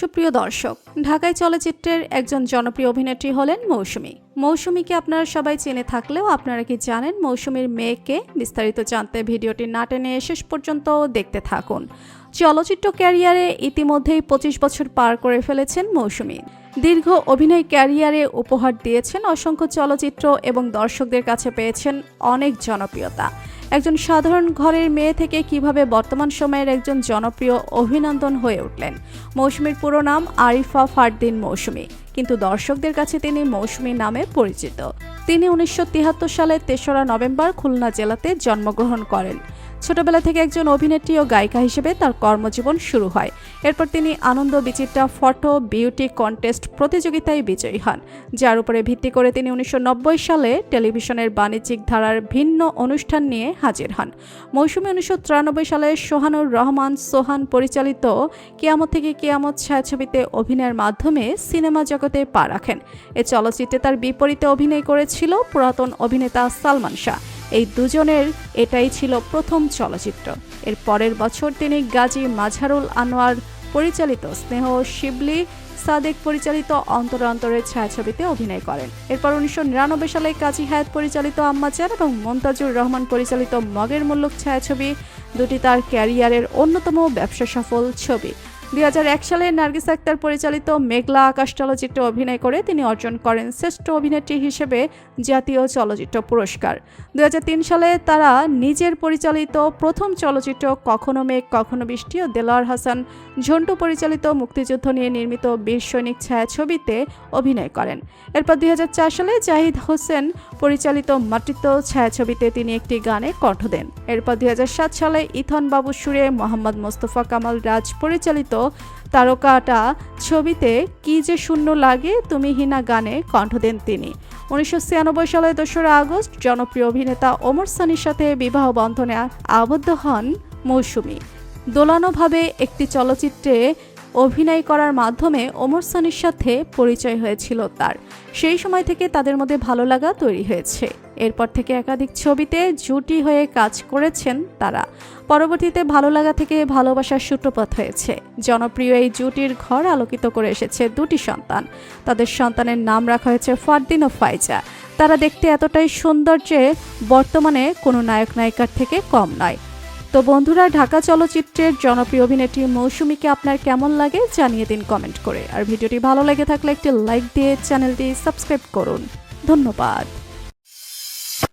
সুপ্রিয় দর্শক, ঢাকায় চলচ্চিত্রের একজন জনপ্রিয় অভিনেত্রী হলেন মৌসুমী। মৌসুমীকে আপনারা সবাই চেনে থাকলেও আপনারা কি জানেন মৌসুমীর মেয়েকে? বিস্তারিত জানতে ভিডিওটি না টেনে শেষ পর্যন্ত দেখতে থাকুন। চলচ্চিত্র ক্যারিয়ারে ইতিমধ্যেই পঁচিশ বছর পার করে ফেলেছেন মৌসুমী। দীর্ঘ অভিনয় ক্যারিয়ারে উপহার দিয়েছেন অসংখ্য চলচ্চিত্র এবং দর্শকদের কাছে পেয়েছেন অনেক জনপ্রিয়তা। একজন সাধারণ ঘরের মেয়ে থেকে কীভাবে বর্তমান সময়ের একজন জনপ্রিয় অভিনন্দন হয়ে উঠলেন? মৌসুমীর পুরো নাম আরিফা ফারদিন মৌসুমী, কিন্তু দর্শকদের কাছে তিনি মৌসুমী নামে পরিচিত। তিনি উনিশশো সালে তেসরা নভেম্বর খুলনা জেলাতে জন্মগ্রহণ করেন। ছোটবেলা থেকে একজন অভিনেত্রী ও গায়িকা হিসেবে তার কর্মজীবন শুরু হয়। এরপর তিনি Ananda Bichitra photo, beauty contest প্রতিযোগিতায় বিজয়ী হন, যার উপরে ভিত্তি করে তিনি উনিশশো নব্বই সালে টেলিভিশনের বাণিজ্যিক ধারার ভিন্ন অনুষ্ঠান নিয়ে হাজির হন। মৌসুমী উনিশশো সালে সোহানুর রহমান সোহান পরিচালিত কিয়ামত থেকে কিয়ামত ছায়াছবিতে অভিনয়ের মাধ্যমে সিনেমা জগতে পা রাখেন। এ চলচ্চিত্রে তার বিপরীতে অভিনয় করেছিল পুরাতন অভিনেতা সালমান শাহ। এই দুজনের এটাই ছিল প্রথম চলচ্চিত্র। এর পরের বছর তিনি গাজী মাঝারুল আনোয়ার, পরিচালিত স্নেহ শিবলি, সাদেক পরিচালিত অন্তর অন্তরের ছায়াছবিতে অভিনয় করেন। এরপর উনিশশো নিরানব্বই সালে কাজী হায়াত পরিচালিত আম্মাচার এবং মন্তাজুর রহমান পরিচালিত মগের মুল্লুক ছায়াছবি, দুটি তার ক্যারিয়ারের অন্যতম ব্যবসা সফল ছবি। দুই হাজার এক সালে নার্গিস আক্তার পরিচালিত মেঘলা আকাশ চলচ্চিত্রে অভিনয় করে তিনি অর্জন করেন শ্রেষ্ঠ অভিনেত্রী হিসেবে জাতীয় চলচ্চিত্র পুরস্কার। দুই হাজার তিন সালে তারা নিজের পরিচালিত প্রথম চলচ্চিত্র কখনো মেঘ, কখনো বৃষ্টি ও দেলোয়ার হাসান ঝন্টু পরিচালিত মুক্তিযুদ্ধ নিয়ে নির্মিত বীর সৈনিক ছায়াছবিতে অভিনয় করেন। এরপর দুই হাজার চার সালে জাহিদ হোসেন পরিচালিত মাতৃত্ব ছায়াছবিতে তিনি একটি গানে কণ্ঠ দেন। এরপর দুই হাজার সাত সালে ইথন বাবু সুরে মোহাম্মদ মোস্তফা কামাল রাজ পরিচালিত তারকাটা ছবিতে কি যে শূন্য লাগে তুমি হিনা গানে কণ্ঠ দেন তিনি। উনিশশো সালের দোসরা আগস্ট জনপ্রিয় অভিনেতা ওমর সানির সাথে বিবাহ বন্ধনে আবদ্ধ হন মৌসুমি। দোলানোভাবে একটি চলচ্চিত্রে অভিনয় করার মাধ্যমে ওমর সানির সাথে পরিচয় হয়েছিল তার। সেই সময় থেকে তাদের মধ্যে ভালো লাগা তৈরি হয়েছে। এরপর থেকে একাধিক ছবিতে জুটি হয়ে কাজ করেছেন তারা। পরবর্তীতে ভালো লাগা থেকে ভালোবাসার সূত্রপাত হয়েছে। জনপ্রিয় এই জুটির ঘর আলোকিত করে এসেছে দুটি সন্তান। তাদের সন্তানের নাম রাখা হয়েছে ফারদিন ও ফাইজা। তারা দেখতে এতটাই সুন্দর যে বর্তমানে কোনো নায়ক নায়িকার থেকে কম নয়। তো বন্ধুরা, ঢাকা চলচ্চিত্রের জনপ্রিয় অভিনেত্রী মৌসুমীকে আপনার কেমন লাগে জানিয়ে দিন কমেন্ট করে। আর ভিডিওটি ভালো লেগে থাকলে একটি লাইক দিয়ে চ্যানেলটি সাবস্ক্রাইব করুন। ধন্যবাদ।